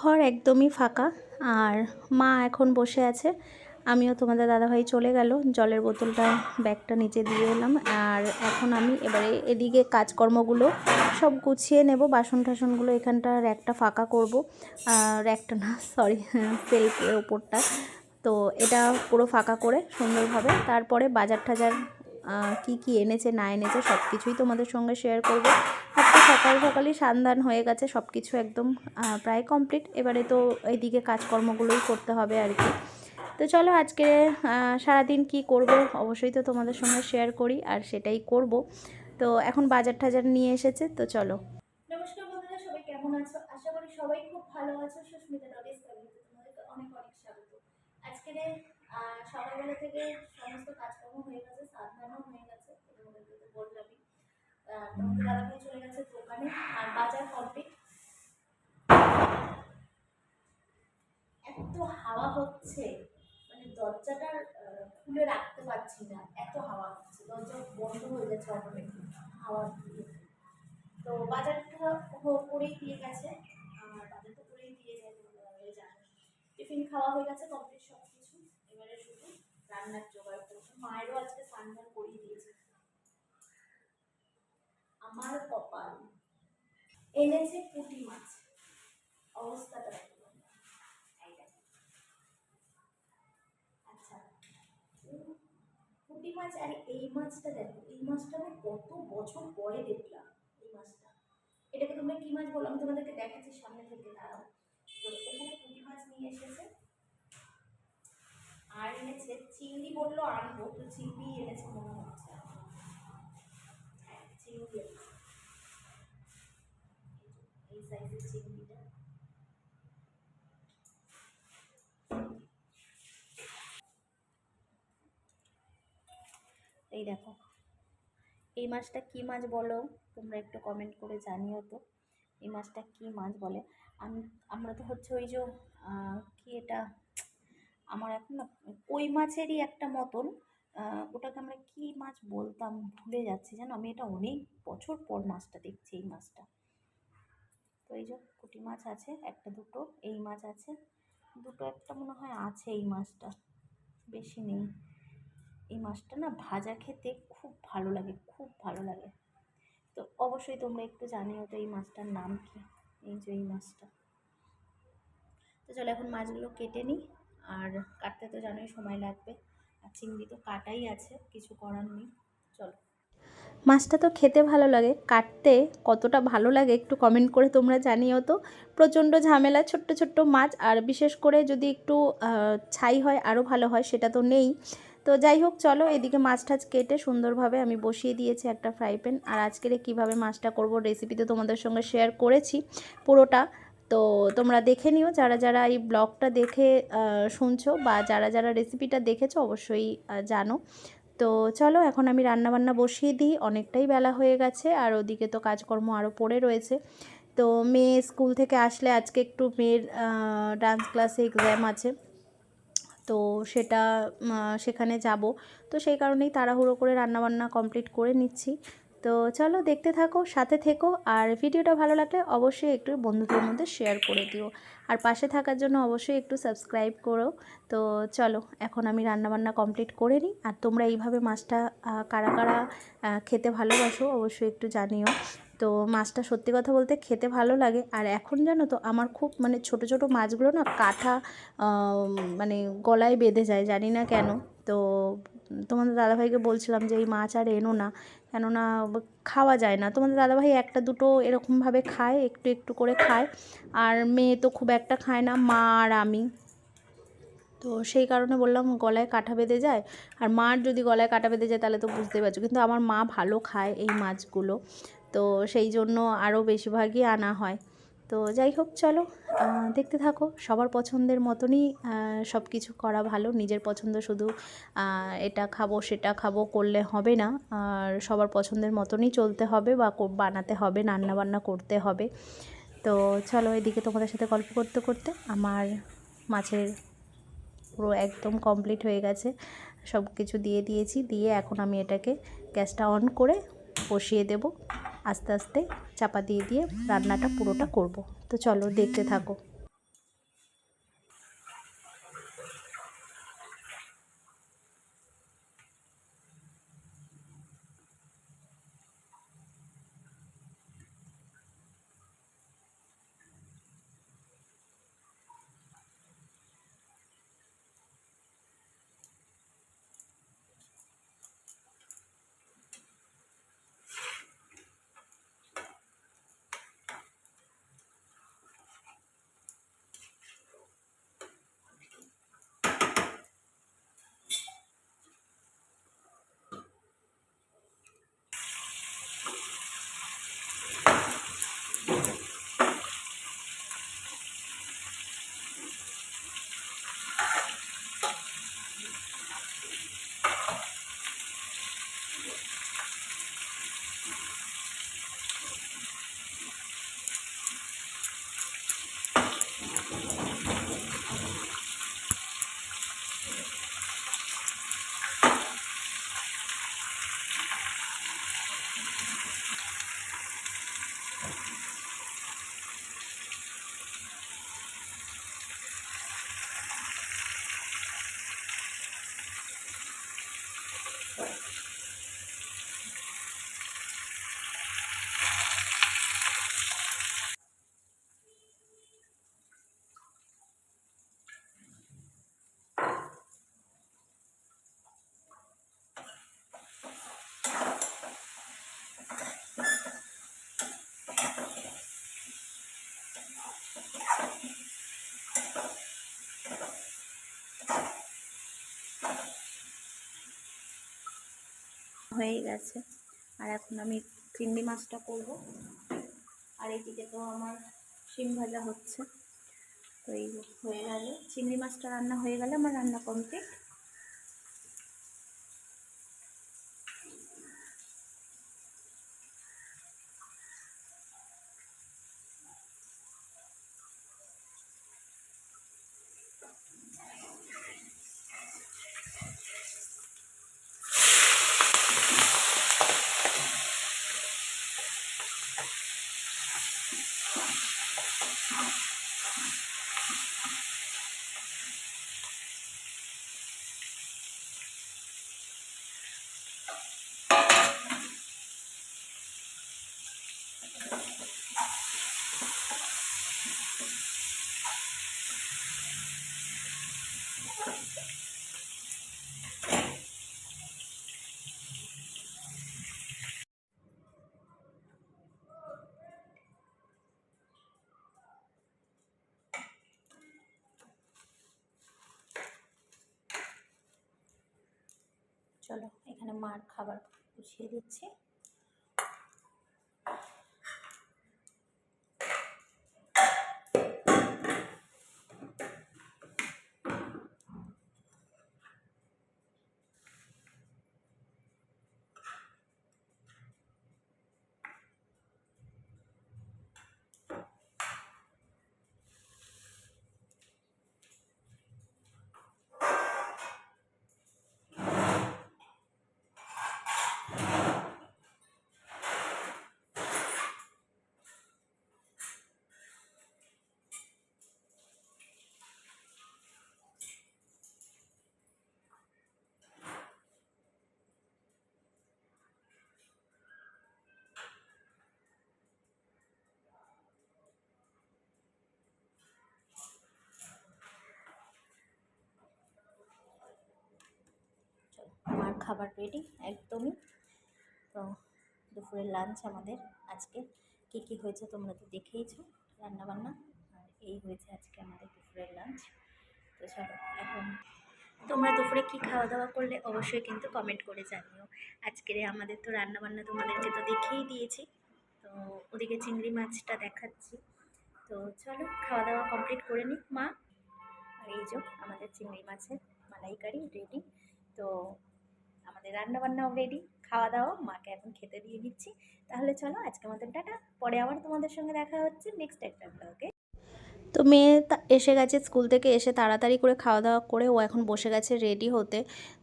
ঘর একদমই ফাঁকা। আর মা এখন বসে আছে। আমিও তোমাদের দাদাভাই চলে গেল। জলের বোতলটা, ব্যাগটা নিচে দিয়ে এলাম। আর এখন আমি এবারে এদিকে কাজকর্মগুলো সব গুছিয়ে নেব। বাসন টাসনগুলো এখানটা র্যাকটা ফাঁকা করব। র্যাকটা না সরি সেলফের ওপরটা। তো এটা পুরো ফাঁকা করে সুন্দরভাবে। তারপরে বাজার টাজার কি কি এনেছে, না এনেছে সব কিছুই তোমাদের সঙ্গে শেয়ার করব। সকাল সকালই সান্ধান হয়ে গেছে সব কিছু একদম প্রায় কমপ্লিট এবারে তো এইদিকে কাজকর্মগুলোই করতে হবে আর কি। তো চলো আজকে সারাদিন কি করব অবশ্যই তো তোমাদের সঙ্গে শেয়ার করি, আর সেটাই করব। তো এখন বাজার টাজার নিয়ে এসেছে, তো চলো। নমস্কার বন্ধুরা, সবাই কেমন আছো? আশা করি সবাই খুব ভালো আছো। সুস্মিতা অনেক অনেক স্বাগত। আজকে সকালবেলা থেকে সমস্ত কাজকর্ম হয়ে গেছে সাবধানও হয়ে গেছে বললামই। তোমাদের দাদাভাই চলে গেছে দোকানে আর বাজার কমপ্লিট এত হাওয়া হচ্ছে দরজাটা খুলে রাখতে পারছি না এত হাওয়া হচ্ছে দরজা অটোমেটিক হাওয়া দিয়ে তো বাজারটা করেই দিয়ে গেছে বাজার তো করেই দিয়ে যায় জানো টিফিন খাওয়া হয়ে গেছে কমপ্লিট সব কিছু এবারে শুধু রান্নার জোগাড় করব মায়েরও আজকে সান্ধান করিয়ে দিয়েছে আমার কপাল এনেছে পুঁটি মাছ। অবস্থাটা পুঁটি মাছ আর এই মাছটা দেখো, এই মাছটা আমি কত বছর পরে দেখলাম, এই মাছটা। এটাকে তোমরা কি মাছ বলো? আমি তোমাদেরকে দেখাচ্ছি সামনে থেকে, দাঁড়াও। তো এখানে পুঁটি মাছ নিয়ে এসেছে। আর এনেছে চিংড়ি বলল আনব, তো চিংড়ি এনেছে মনে হচ্ছে। হ্যাঁ চিংড়ি এই সাইজের চিংড়িটা। এই দেখো। এই মাছটা কি মাছ বলো? তোমরা একটু কমেন্ট করে জানিও তো। এই মাছটা কি মাছ বলে? আমি, আমরা তো হচ্ছে ওই যে কি এটা? আমার এখন না, কই মাছেরই একটা মতন ওটাকে আমরা কি মাছ বলতাম ভুলে যাচ্ছি। জানো, আমি এটা অনেক বছর পর মাছটা দেখছি, এই মাছটা। তো এই যে পুঁটি মাছ আছে, একটা দুটো, এই মাছ আছে। দুটো একটা মনে হয় আছে এই মাছটা, বেশি নেই। এই মাছটা না ভাজা খেতে খুব ভালো লাগে, খুব ভালো লাগে। তো অবশ্যই তোমরা একটু জানিও তো এই মাছটার নাম কি, এই যে এই মাছটা। তো চলো এখন মাছগুলো কেটে নিই, আর কাটতে তো জানোই সময় লাগবে, আর চিংড়ি তো কাটাই আছে, কিছু করার নেই, চলো। মাছটা তো খেতে ভালো লাগে, কাটতে কতটা ভালো লাগে একটু কমেন্ট করে তোমরা জানিও তো। প্রচণ্ড ঝামেলা, ছোট্ট ছোট্ট মাছ, আর বিশেষ করে যদি একটু ছাই হয় আরও ভালো হয়, সেটা তো নেই। তো যাই হোক, চলো এদিকে মাছ টাছ কেটে সুন্দরভাবে আমি বসিয়ে দিয়েছি একটা ফ্রাই প্যান। আর আজকের কীভাবে মাছটা করব রেসিপি তো তোমাদের সঙ্গে শেয়ার করেছি পুরোটা। তো তোমরা দেখে নিও, যারা যারা এই ব্লগটা দেখে শুনছো বা যারা যারা রেসিপিটা দেখেছ অবশ্যই জানো। তো চলো এখন আমি রান্নাবান্না বসিয়ে দিই, অনেকটাই বেলা হয়ে গেছে আর ওদিকে তো কাজকর্ম আরও পড়ে রয়েছে। তো মেয়ে স্কুল থেকে আসলে আজকে একটু মেয়ের ডান্স ক্লাসে এক্সাম আছে। তো সেটা সেখানে যাব। তো সেই কারণেই তাড়াহুড়ো করে রান্নাবান্না কমপ্লিট করে নিচ্ছি। তো চলো দেখতে থাকো, সাথে থেকো। আর ভিডিওটা ভালো লাগলে অবশ্যই একটু বন্ধুদের মধ্যে শেয়ার করে দিও। আর পাশে থাকার জন্য অবশ্যই একটু সাবস্ক্রাইব করো। তো চলো, এখন আমি রান্নাবান্না কমপ্লিট করে নিই। আর তোমরা এইভাবে মাছটা কারা কারা খেতে ভালোবাসো অবশ্যই একটু জানিও। তো মাছটা সত্যি কথা বলতে খেতে ভালো লাগে। আর এখন জানো তো আমার খুব মানে ছোট ছোট মাছগুলো না কাঠা মানে গলায় বেঁধে যায়, জানি না কেন। তো তোমাদের দাদাভাইকে বলছিলাম যে এই মাছ আর এনো না, কেননা খাওয়া যায় না। তোমাদের দাদাভাই একটা দুটো এরকমভাবে খায়, একটু একটু করে খায়। আর মেয়ে তো খুব একটা খায় না, মা আর আমি। তো সেই কারণে বললাম গলায় কাঁটা বেঁধে যায়। আর মার যদি গলায় কাঁটা বেঁধে যায় তাহলে তো বুঝতে পারছ। কিন্তু আমার মা ভালো খায় এই মাছগুলো। তো সেই জন্য আরও বেশিরভাগই আনা হয়। তো যাই হোক, চলো দেখতে থাকো। সবার পছন্দের মতনই সব কিছু করা ভালো। নিজের পছন্দ শুধু এটা খাব, সেটা খাব করলে হবে না। আর সবার পছন্দের মতনই চলতে হবে বা বানাতে হবে রান্না বান্না করতে হবে। তো চলো, এদিকে তোমাদের সাথে গল্প করতে করতে আমার মাছের পুরো একদম কমপ্লিট হয়ে গেছে। সব কিছু দিয়ে দিয়েছি, দিয়ে এখন আমি এটাকে গ্যাসটা অন করে বসিয়ে দেব। আস্তে আস্তে চাপা দিয়ে দিয়ে রান্নাটা পুরোটা করব। তো চলো দেখতে থাকো। হয়ে গেছে। আর এখন আমি চিংড়ি মাছটা করব। আর এইদিকে তো আমার শিম ভাজা হচ্ছে। তো এই হয়ে গেলে। চিংড়ি মাছটা রান্না হয়ে গেলে আমার রান্না কমপ্লিট। চলো এখানে মার খাবার গুছিয়ে দিচ্ছি। আমার খাবার রেডি একদমই। তো দুপুরের লাঞ্চ আমাদের আজকে। কী কী হয়েছে তোমরা তো দেখেইছো রান্নাবান্না। আর এই হয়েছে আজকে আমাদের দুপুরের লাঞ্চ তো চলো, এখন তোমরা দুপুরে কী খাওয়া দাওয়া করলে অবশ্যই কিন্তু কমেন্ট করে জানিও। আজকের আমাদের তো রান্নাবান্না তোমাদেরকে তো দেখেই দিয়েছি। তো ওদিকে চিংড়ি মাছটা দেখাচ্ছি। তো চলো খাওয়া দাওয়া কমপ্লিট করে নিই। মা, আর এই যে আমাদের চিংড়ি মাছের মালাইকারি রেডি তো আমাদের রান্না বান্নাও রেডি খাওয়া দাওয়া মাকে এখন খেতে দিয়ে দিচ্ছি। তাহলে চলো আজকে মতন টাটা, পরে আবার তোমাদের সঙ্গে দেখা হচ্ছে নেক্সট একটা ব্লগে তো মেয়ে এসে গেছে স্কুল থেকে, এসে তাড়াতাড়ি করে খাওয়া দাওয়া করে ও এখন বসে গেছে রেডি হতে।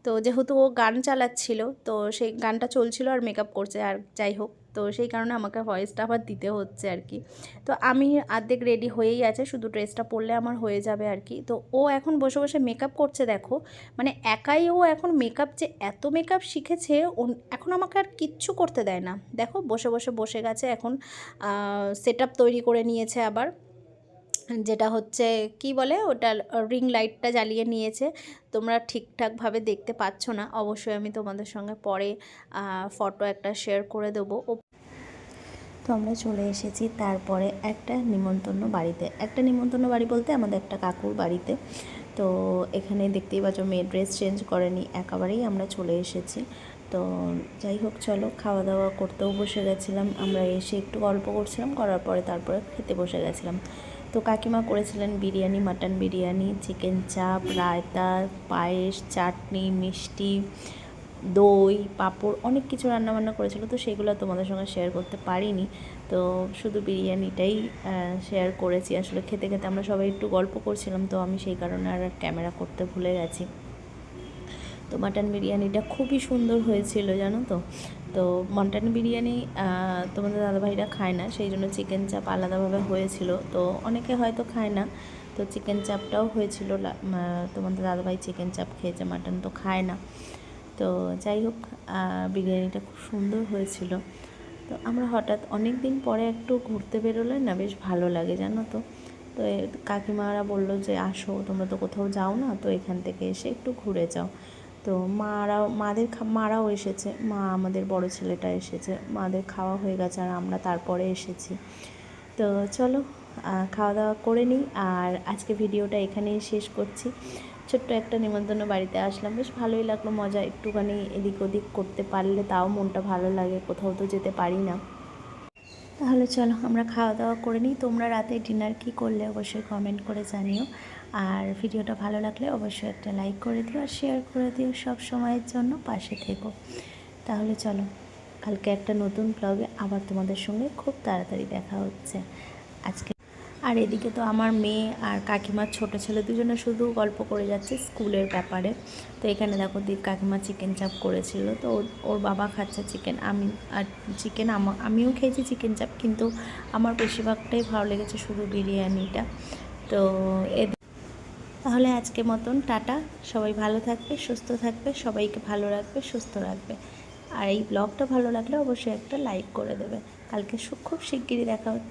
তো যেহেতু ও গান চালাচ্ছিল, তো সেই গানটা চলছিল আর মেকআপ করছে, আর যাই হোক। তো সেই কারণে আমাকে ভয়েসটা আবার দিতে হচ্ছে আর কি। তো আমি আর্ধেক রেডি হয়েই আছে, শুধু ড্রেসটা পরলে আমার হয়ে যাবে আর কি। তো ও এখন বসে বসে মেকআপ করছে দেখো মানে একাই ও এখন মেকআপ যে এত মেকআপ শিখেছে এখন আমাকে আর কিচ্ছু করতে দেয় না। দেখো, বসে বসে বসে গেছে এখন সেট তৈরি করে নিয়েছে আবার। যেটা হচ্ছে, কি বলে? ওটা রিং লাইটটা জ্বালিয়ে নিয়েছে। তোমরা ঠিকঠাকভাবে দেখতে পাচ্ছ না। অবশ্যই আমি তোমাদের সঙ্গে পরে ফটো একটা শেয়ার করে দেবো। তো আমরা চলে এসেছি তারপরে একটা নিমন্ত্রণ বাড়িতে। একটা নিমন্ত্রণ বাড়ি বলতে আমাদের একটা কাকুর বাড়িতে। তো এখানে দেখতেই পাচ্ছ মেয়ে ড্রেস চেঞ্জ করেনি। একেবারেই আমরা চলে এসেছি। তো যাই হোক, চলো খাওয়া দাওয়া করতেও বসে গেছিলাম। আমরা এসে একটু গল্প করছিলাম, করার পরে তারপরে খেতে বসে গেছিলাম। তো কাকিমা করেছিলেন বিরিয়ানি, মাটন বিরিয়ানি, চিকেন চাপ, রায়তা, পায়েস, চাটনি, মিষ্টি, দই, পাঁপড়, অনেক কিছু রান্নাবান্না করেছিল। তো সেগুলো তোমাদের সঙ্গে শেয়ার করতে পারিনি। তো শুধু বিরিয়ানিটাই শেয়ার করেছি। আসলে খেতে খেতে আমরা সবাই একটু গল্প করছিলাম, তো আমি সেই কারণে আর ক্যামেরা করতে ভুলে গেছি। তো মাটন বিরিয়ানিটা খুবই সুন্দর হয়েছিল, জানো তো? তো মাটন বিরিয়ানি তোমাদের দাদাভাইরা খায় না, সেই জন্য চিকেন চাপ আলাদাভাবে হয়েছিল। তো অনেকে হয়তো খায় না, তো চিকেন চাপটাও হয়েছিল তোমাদের দাদাভাই চিকেন চাপ খেয়েছে, মাটন তো খায় না। তো যাই হোক বিরিয়ানিটা খুব সুন্দর হয়েছিল। তো আমরা হঠাৎ অনেক দিন পরে একটু ঘুরতে বেরোলে না বেশ ভালো লাগে, জানো তো? তো কাকিমারা বলল যে, আসো, তোমরা তো কোথাও যাও না, তো এখান থেকে এসে একটু ঘুরে যাও। তো মারাও মাদের মারাও এসেছে। মা আমাদের বড় ছেলেটা এসেছে। মাদের খাওয়া হয়ে গেছে আর আমরা তারপরে এসেছি। তো চলো খাওয়া দাওয়া করে নিই। আর আজকে ভিডিওটা এখানেই শেষ করছি। ছোট্ট একটা নিমন্ত্রণ বাড়িতে আসলাম। বেশ ভালোই লাগল মজা। একটুখানি এদিক ওদিক করতে পারলে তাও মনটা ভালো লাগে। কোথাও তো যেতে পারি না। তাহলে চলো আমরা খাওয়া দাওয়া করে নিই। তোমরা রাতে ডিনার কি করলে অবশ্যই কমেন্ট করে জানিও। আর ভিডিওটা ভালো লাগলে অবশ্যই একটা লাইক করে দিও আর শেয়ার করে দিও সব সময়ের জন্য পাশে থেকো। তাহলে চলো, কালকে একটা নতুন ব্লগে আবার তোমাদের সঙ্গে খুব তাড়াতাড়ি দেখা হচ্ছে। আজকে আর এদিকে তো আমার মেয়ে আর কাকিমার ছোট ছেলে দুজনে শুধু গল্প করে যাচ্ছে স্কুলের ব্যাপারে। তো এখানে দেখো দি কাকিমা চিকেন চাপ করেছিল। তো ওর- বাবা খাচ্ছে চিকেন আমি আর চিকেন আমিও খেয়েছি চিকেন চাপ কিন্তু আমার বেশিরভাগটাই ভালো লেগেছে শুধু বিরিয়ানিটা। তো এ তাহলে আজকে মতন টাটা। সবাই ভালো থাকবে, সুস্থ থাকবে, সবাইকে ভালো রাখবে, সুস্থ রাখবে। আর এই ব্লগটা ভালো লাগলে অবশ্যই একটা লাইক করে দেবে। কালকে খুব শিগগিরই দেখা হচ্ছে।